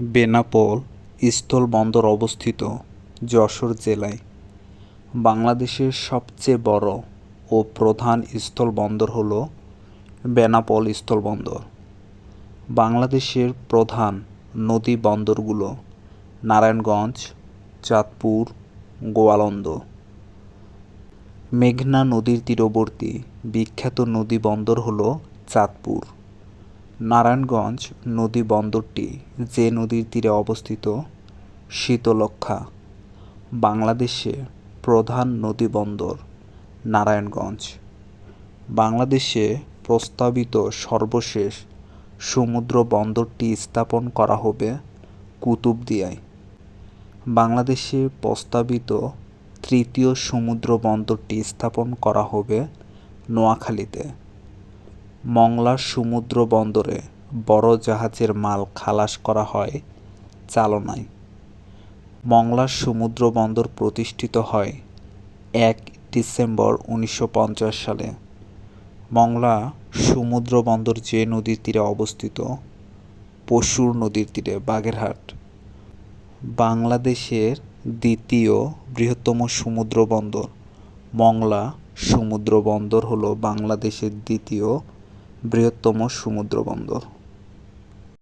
বেনাপোল স্থলবন্দর অবস্থিত যশোর জেলায়। বাংলাদেশের সবচেয়ে বড় ও প্রধান স্থলবন্দর হল বেনাপোল স্থলবন্দর। বাংলাদেশের প্রধান নদী বন্দরগুলো নারায়ণগঞ্জ, চাঁদপুর, গোয়ালন্দ। মেঘনা নদীর তীরবর্তী বিখ্যাত নদী বন্দর হল চাঁদপুর। নারায়ণগঞ্জ নদী বন্দরটি যে নদীর তীরে অবস্থিত শীতলক্ষ্যা, বাংলাদেশে প্রধান নদী বন্দর নারায়ণগঞ্জ। বাংলাদেশে প্রস্তাবিত সর্বশেষ সমুদ্র বন্দরটি স্থাপন করা হবে কুতুবদিয়ায়। বাংলাদেশে প্রস্তাবিত তৃতীয় সমুদ্র বন্দরটি স্থাপন করা হবে নোয়াখালীতে। মংলা সমুদ্র বন্দরে বড় জাহাজের মাল খালাস করা হয় চালনায়। মংলা সমুদ্র বন্দর প্রতিষ্ঠিত হয় এক ডিসেম্বর উনিশশো পঞ্চাশ সালে। মংলা সমুদ্র বন্দর যে নদীর তীরে অবস্থিত, পশুর নদীর তীরে, বাগেরহাট। বাংলাদেশের দ্বিতীয় বৃহত্তম সমুদ্র বন্দর মংলা সমুদ্র বন্দর হলো বাংলাদেশের দ্বিতীয় বৃহত্তম সমুদ্র বন্দর